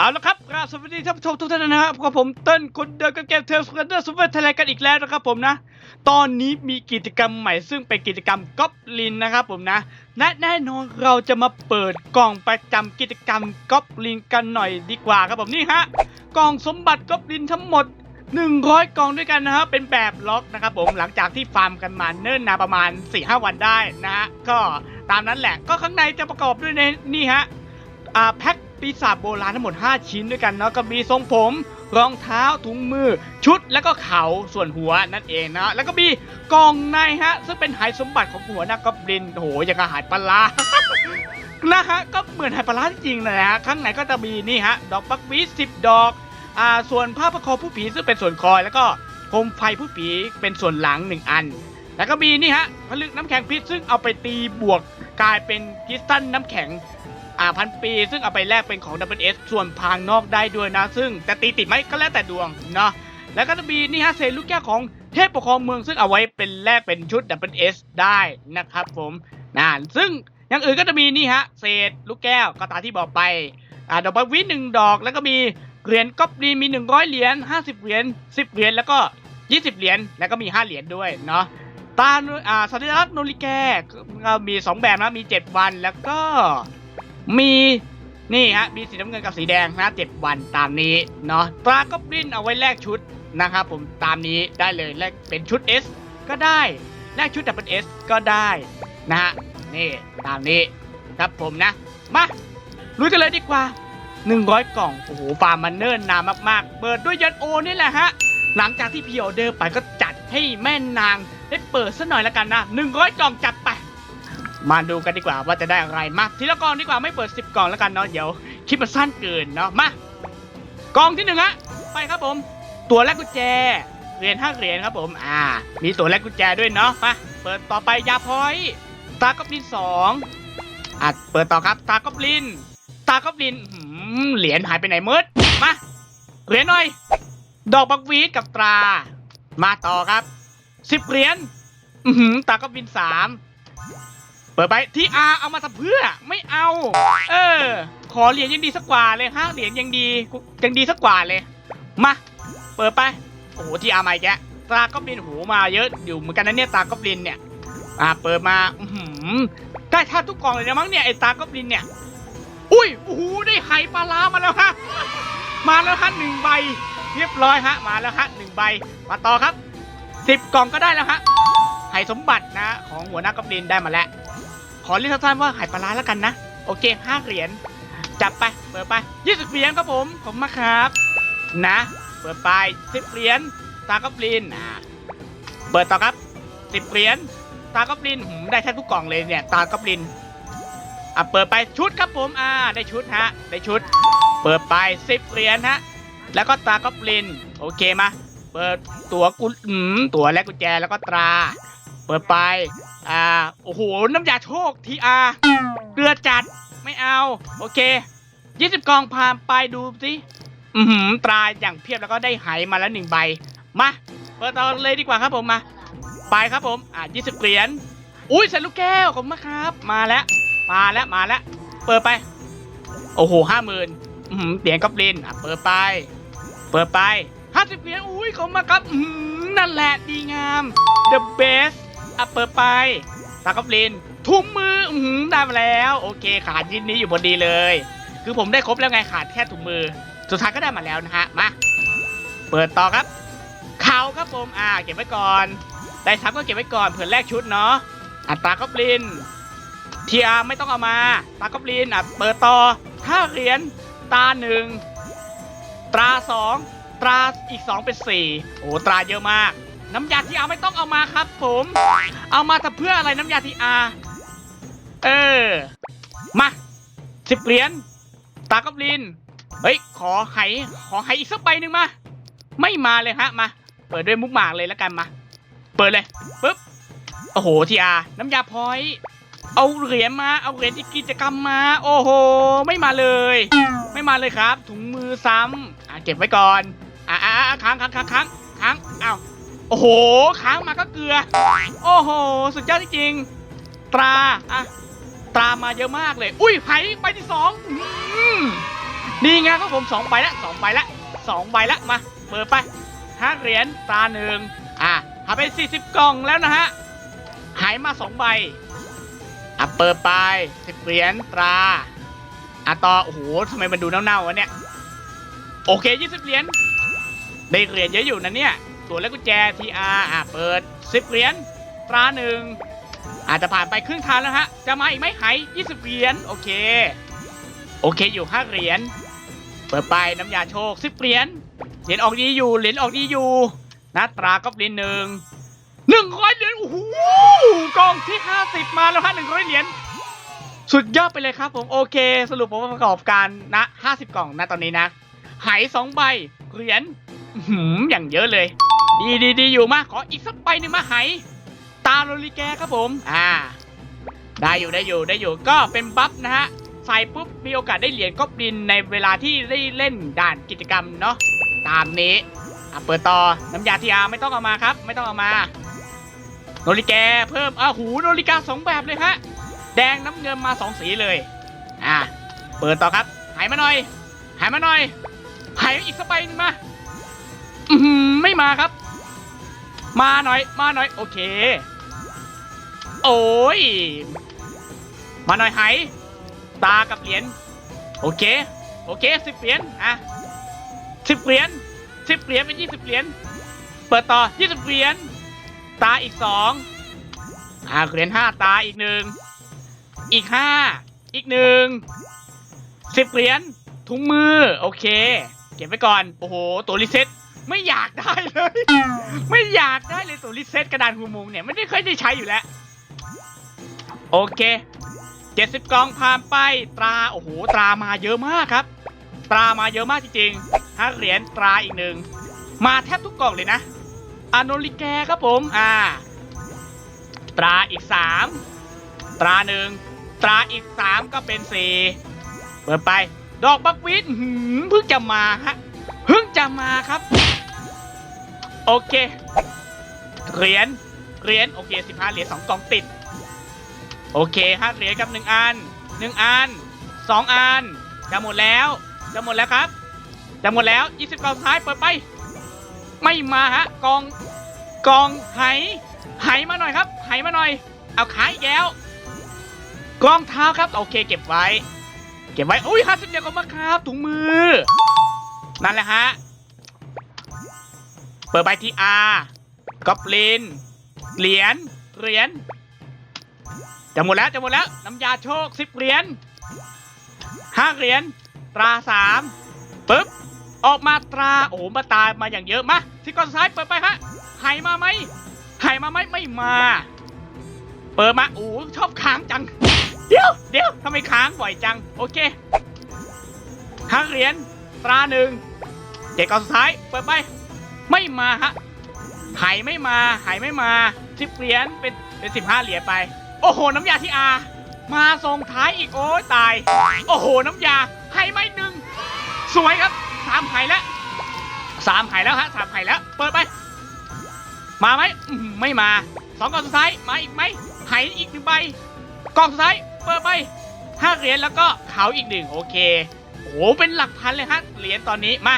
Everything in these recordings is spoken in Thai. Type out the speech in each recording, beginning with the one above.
เอาละครับกราบสวัสดีท่านผู้ชมทุกท่านนะครับกับผมเต้นคนเดิมกับเกมเทลสกันเดอร์ซูเปอร์ไทยแลนด์กันอีกแล้วนะครับผมนะ ตอนนี้มีกิจกรรมใหม่ซึ่งเป็นกิจกรรมก๊อบลินนะครับผมนะและแน่นอนเราจะมาเปิดกล่องประจำกิจกรรมก๊อบลินกันหน่อยดีกว่าครับผมนี่ฮะกล่องสมบัติก๊อบลินทั้งหมด 100 กล่องด้วยกันนะครับเป็นแบบล็อกนะครับผมหลังจากที่ฟาร์มกันมาเนิ่นนานประมาณ 4-5 วันได้นะฮะก็ตามนั้นแหละก็ข้างในจะประกอบด้วยในนี่ฮะอ่าแพ็ค ปีศาจโบราณทั้งหมด 5 ชิ้นด้วยกันเนาะก็มีทรงผม รองเท้าถุงมือ ชุดแล้วก็เขาส่วนหัวนั่นเองเนาะแล้วก็มีกล่องในฮะ ซึ่งเป็นหายสมบัติของหัวหน้ากอบลินโอ้โหอย่างกับหายปลานะฮะก็เหมือนหายปลาจริงๆเลยนะฮะข้างในก็จะมีนี่ฮะดอกบักวีสิบดอกอ่าส่วนผ้าประคอผู้ผีซึ่งเป็นส่วนคอยแล้วก็โคมไฟผู้ผีเป็นส่วนหลังหนึ่งอัน แล้วก็มีนี่ฮะผลึกน้ำแข็งพิษซึ่งเอาไปตีบวกกลายเป็นคิสตัลน้ำแข็ง อ่าพันปี ซึ่งเอาไปแลกเป็นของ w s ส่วนพางนอกได้ด้วยนะ ซึ่งจะตีติดไหมก็แล้วแต่ดวงเนาะแล้วก็จะมีนี่ฮะเศลูกแก้วของเทพปกครองเมืองซึ่งเอาไว้เป็นแลกเป็นชุด w s ได้นะครับผมนั่นซึ่งอย่างอื่นก็จะมีนี่ฮะเศษลูกแก้วก็ตาที่บอกไปอ่าดอกบัวิหนึ่งดอกแล้วก็มีเหรียญก๊อบลีมี 100 เหรียญ50 เหรียญ10 เหรียญแล้วก็ 20 เหรียญแล้วก็มี 5 เหรียญด้วยเนาะตาอ่าสัญลักษณ์โนริแกก็มี 2 แบบนะมี 7 วันแล้วก็ มีนี่ฮะมีสีน้ำเงินกับสีแดงนะเจ็ดวันตามนี้เนาะตราก็ปริ้นเอาไว้แลกชุดนะครับผมตามนี้ได้เลยแลกเป็นชุด S ก็ได้แลกชุดดับเบิลเอสก็ได้นะฮะนี่ตามนี้ครับผมนะ มาลุยกันเลยดีกว่า 100 กล่อง โอ้โหฟาร์มมันเนิ่นนานมากๆ เปิดด้วยยันโอนี่แหละฮะ หลังจากที่พีออเดอร์ไปก็จัดให้แม่นางได้เปิดซะหน่อยละกันนะ 100 กล่องจัดไป มาดูกันดีกว่าว่าจะได้อะไรมาทีละกล่องดีกว่าไม่เปิด 10 กล่องแล้วกันเนาะเดี๋ยวคลิปมันสั้นเกินเนาะมากล่องที่หนึ่งฮะไปครับผม ตัวแรกกุญแจเหรียญห้าเหรียญครับผมอ่า มีตัวแรกกุญแจด้วยเนาะมาเปิดต่อไปยาพอยตากอบลินสองอะเปิดต่อครับตากอบลิน ตากอบลินเหรียญหายไปไหนมืดมาเหรียญหน่อย ดอกบักวีดกับตรา มาต่อครับสิบเหรียญหือตากอบลินสาม ปิดไปที่อาเอามาทำเพื่อไม่เอา เออ ขอเหรียญยังดีสักกว่าเลยห้าเหรียญยังดียังดีสักกว่าเลยมาเปิดไปโอ้โหที่อามาอีกแกตาก็บินหูมาเยอะอยู่เหมือนกันนะเนี่ยตาก็บินเนี่ยอ่าเปิดมาอือหือได้แทบทุกกล่องเลยนะมั้งเนี่ยไอ้ตาก็บินเนี่ยอุ้ยโอ้โหได้ไหปลาร้ามาแล้วฮะมาแล้วฮะหนึ่งใบ เรียบร้อยฮะมาแล้วฮะหนึ่งใบมาต่อครับสิบกล่องก็ได้แล้วฮะไหสมบัตินะ ของหัวหน้ากอบลินได้มาแล้ว ขอเรียกสั้นๆว่าหายปลาร้าแล้วกันนะ โอเคห้าเหรียญจับไป เปิดไปยี่สิบเหรียญครับผมผมมาครับ นะ เปิดไปสิบเหรียญตากอบลินอ่าเปิดต่อครับสิบเหรียญตากอบลินหืมได้แทบทุกกล่องเลยเนี่ย ตากอบลินอะเปิดไปชุดครับผมอ่าได้ชุดฮะได้ชุด เปิดไปสิบเหรียญฮะแล้วก็ตากอบลินโอเคมาเปิดตัวกุญอืมตัวและกุญแจแล้วก็ตรา เปิดไป อ่า โอ้โห น้ำยาโชคทีอาเกลือจัด ไม่เอา โอเคยี่สิบกองผ่านไปดูสิอือหือตราอย่างเพียบแล้วก็ได้ไหมาแล้วหนึ่งใบ มา เปิดต่อเลยดีกว่าครับผมมา ไปครับผม อ่ายี่สิบเหรียญ อุ้ยใส่ลูกแก้วขอบคุณมาครับ มาแล้ว มาแล้ว มาแล้ว เปิดไป โอ้โหห้าหมื่นอือหือเหรียญกับลินอะเปิดไป เปิดไปห้าสิบเหรียญ อุ้ยขอบคุณมาครับ อือหือนั่นแหละดีงาม the best อะเปิดไปตากับลินถุงมืออือหือได้มาแล้ว โอเค ขาดชิ้นนี้อยู่พอดีเลย คือผมได้ครบแล้วไงขาดแค่ถุงมือ สุดท้ายก็ได้มาแล้วนะฮะ มา เปิดต่อครับ เขาครับผม อ่า เก็บไว้ก่อน ได้ทับก็เก็บไว้ก่อน เผื่อแลกชุดเนาะ อัตรากอบลินทีอาไม่ต้องเอามา ตากอบลินอะเปิดต่อห้าเหรียญตาหนึ่งตราสองตราอีกสองเป็นสี่โอ้ตราเยอะมาก น้ำยาทีอาไม่ต้องเอามาครับ ผม เอามาแต่เพื่ออะไรน้ำยาทีอาเออ มาสิบเหรียญตากอบลิน เฮ้ย ขอไหขอไหอีกสักใบหนึ่งมา ไม่มาเลยฮะ มา เปิดด้วยมุกหมากเลยแล้วกันมา เปิดเลยปึ๊บ โอ้โหทีอาน้ำยาพอย เอาเหรียญมา เอาเหรียญอีกกิจกรรมมา โอ้โห ไม่มาเลย ไม่มาเลยครับ ถุงมือซ้ำอะเก็บไว้ก่อน อะอะอะค้างค้างค้างค้างค้างอ้าว โอ้โหค้างมาก็เกลือ โอ้โห สุดยอดจริงๆตราอะตรามาเยอะมากเลย อุ้ยไหไปที่สองนี่ไงครับผมสองใบละสองใบละสองใบละมาเปิดไปห้าเหรียญตราหนึ่งอะหาไปสี่สิบกล่องแล้วนะฮะหายมาสองใบอะเปิดไปสิบเหรียญตราอะต่อโอ้โหทำไมมันดูเน่าๆวะเนี่ย โอเคยี่สิบเหรียญได้เหรียญเยอะอยู่นะเนี่ย ตัวและกุญแจ TR อะเปิดสิบเหรียญตราหนึ่งอาจจะผ่านไปครึ่งทางแล้วฮะ จะมาอีกไหมหายยี่สิบเหรียญโอเค โอเคอยู่ห้าเหรียญเปิดไปน้ำยาโชคสิบเหรียญเหรียญออกดีอยู่เหรียญออกดีอยู่นะตราก็เหรียญหนึ่งหนึ่งร้อยเหรียญโอ้โหกองที่ห้าสิบมาแล้วฮะหนึ่งร้อยเหรียญสุดยอดไปเลยครับผมโอเค สรุปผลประกอบการนะห้าสิบกล่องนะตอนนี้นะหายสองใบเหรียญหืมอย่างเยอะเลย ดีดีดีอยู่มาขออีกสักใบหนึ่งมาหายตาโรลิแกครับผม อ่า ได้อยู่ได้อยู่ได้อยู่ก็เป็นบัฟนะฮะใส่ปุ๊บมีโอกาสได้เหรียญก็ปลินในเวลาที่ได้เล่นด่านกิจกรรมเนาะตามนี้อะเปิดต่อน้ำยาทีอาไม่ต้องเอามาครับ ไม่ต้องเอามาโนริแกเพิ่มอะหูโนริกาสองแบบเลยฮะแดงน้ำเงินมาสองสีเลยอะเปิดต่อครับ หายมาหน่อย หายมาหน่อยหายอีกสักใบหนึงมาอือหือไม่มาครับ มาหน่อย มาหน่อย โอเค โอ้ย มาหน่อยไหตากับเหรียญ โอเค โอเคสิบเหรียญ อะสิบเหรียญสิบเหรียญเป็นยี่สิบเหรียญ เปิดต่อยี่สิบเหรียญ ตาอีกสองอ่าเหรียญห้าตาอีกหนึ่ง อีกห้า อีกหนึ่งสิบเหรียญ ถุงมือ โอเค เก็บไว้ก่อน โอ้โห ตัวรีเซ็ต ไม่อยากได้เลย ไม่อยากได้เลยตัวรีเซ็ตกระดานหูมุงเนี่ยไม่ได้เคยได้ใช้อยู่แล้ว โอเคเจ็ดสิบกล่องผ่านไปตราโอ้โหตรามาเยอะมากครับ ตรามาเยอะมากจริงๆห้าเหรียญตราอีกหนึ่งมาแทบทุกกล่องเลยนะอาโนลิแกครับผมอ่า ตราอีกสามตราหนึ่งตราอีกสามก็เป็นสี่เปิดไป ดอกบักวิดอื้อเพิ่งจะมาฮะเพิ่งจะมาครับ โอเค เหรียญ เหรียญ โอเคสิบห้าเหรียญสองกล่องติด โอเคห้าเหรียญกับหนึ่งอันหนึ่งอันสองอัน จะหมดแล้ว จะหมดแล้วครับ จะหมดแล้วยี่สิบกล่องสุดท้ายเปิดไป ไม่มาฮะ กอง กองไหไหมาหน่อยครับไหมาหน่อย เอาขายอีกแล้ว กองเท้าครับ โอเค เก็บไว้ เก็บไว้ อุ้ยห้าสิบเดียวก็มาครับถุงมือ นั่นแหละฮะ เปิดใบที่ R กอบลิน เหรียญ เหรียญ จะหมดแล้วจะหมดแล้ว น้ำยาโชคสิบเหรียญห้าเหรียญ ตราสามปึ๊บ ออกมาตรา โอ้มาตามาอย่างเยอะมาที่ก้อนซ้ายเปิดไปฮะหายมาไหมหายมาไหมไม่มา เปิดมา โอ้ชอบค้างจัง เดี๋ยวเดี๋ยวทำไมค้างบ่อยจัง โอเคห้าเหรียญ ตราหนึ่งเจ็ดก้อนสุดท้าย เปิดไป ไม่มาฮะหายไม่มาหายไม่มาสิบเหรียญเป็นเป็นสิบห้าเหรียญไป โอ้โห น้ำยาที่อา มาส่งท้ายอีกโอ้ยตาย โอ้โห น้ำยาให้ไม่หนึ่งสวยครับสามไห่แล้วสามไห่แล้วฮะสามไห่แล้ว เปิดไป มาไหมไม่มาสองกล่องสุดท้ายมาอีกไหมไห่อีกหนึ่งใบกล่องสุดท้ายเปิดไปห้าเหรียญแล้วก็เขาอีกหนึ่งโอเคโอ้โหเป็นหลักพันเลยฮะเหรียญตอนนี้มา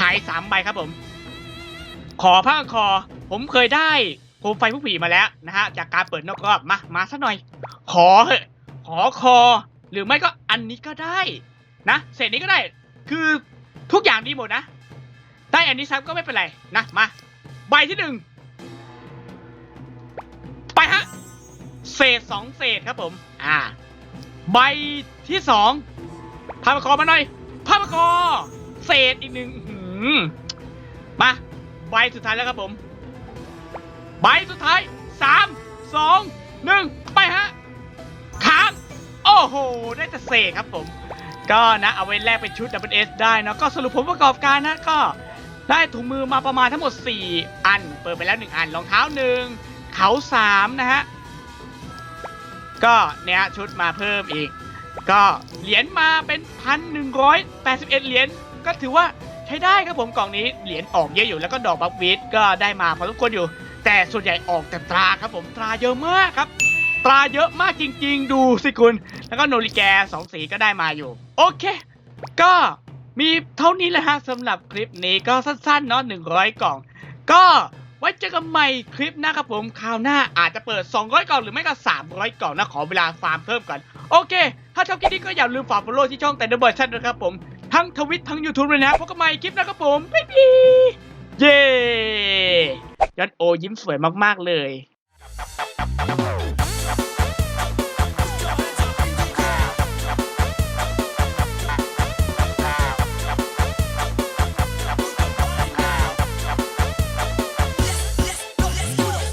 หายสามใบครับผม ขอผ้าพันคอ ผมเคยได้โคมไฟผู้ผีมาแล้วนะฮะจากการเปิดนอกรอบมามาสักหน่อย ขอเหอะขอคอ หรือไม่ก็อันนี้ก็ได้ นะเศษนี้ก็ได้ คือทุกอย่างดีหมดนะ ได้อันนี้ซ้ำก็ไม่เป็นไรนะมา ใบที่หนึ่งไปฮะเศษสองเศษครับผม อ่า ใบที่สองพาปากอมาหน่อยพาปากกอเศษอีกหนึ่ง มาใบสุดท้ายแล้วครับผม ใบสุดท้ายสามสองหนึ่งไปฮะค้างโอ้โห ได้แต่เศษครับผม ก็นะ เอาไว้แลกเป็นชุด w s ได้นะก็สรุปผลประกอบการนะก็ได้ถุงมือมาประมาณทั้งหมด 4 อัน เปิดไปแล้ว 1 อันรองเท้า 1 เขา 3 นะฮะ ก็เนี่ยชุดมาเพิ่มอีก ก็เหรียญมาเป็น 1,181 เหรียญก็ถือว่า ใช้ได้ครับผมกล่องนี้เหรียญออกเยอะอยู่แล้วก็ดอกบัฟวิดก็ได้มาพอสมควรอยู่ แต่ส่วนใหญ่ออกแต่ตราครับผมตราเยอะมากครับ ตราเยอะมากจริง ๆ ดูสิคุณ แล้วก็โนริแกสองสีก็ได้มาอยู่ โอเค ก็มีเท่านี้แหละฮะสำหรับคลิปนี้ก็สั้นๆเนาะ100 กล่อง ก็ไว้เจอกันใหม่คลิปหน้าครับผมคราวหน้าอาจจะเปิด 200 กล่องหรือไม่ก็ 300 กล่องนะขอเวลาฟาร์มเพิ่มก่อน โอเค ถ้าชอบคลิปนี้ก็อย่าลืมฝาก follow ที่ช่องแต่เดอร์เบิร์ดชันนะครับผม ทั้งทวิตทั้ง YouTube เลยนะพบกันใหม่คลิปนะครับผม บ๊ายบาย เย้ยันโอยิ้มสวยมากๆเลย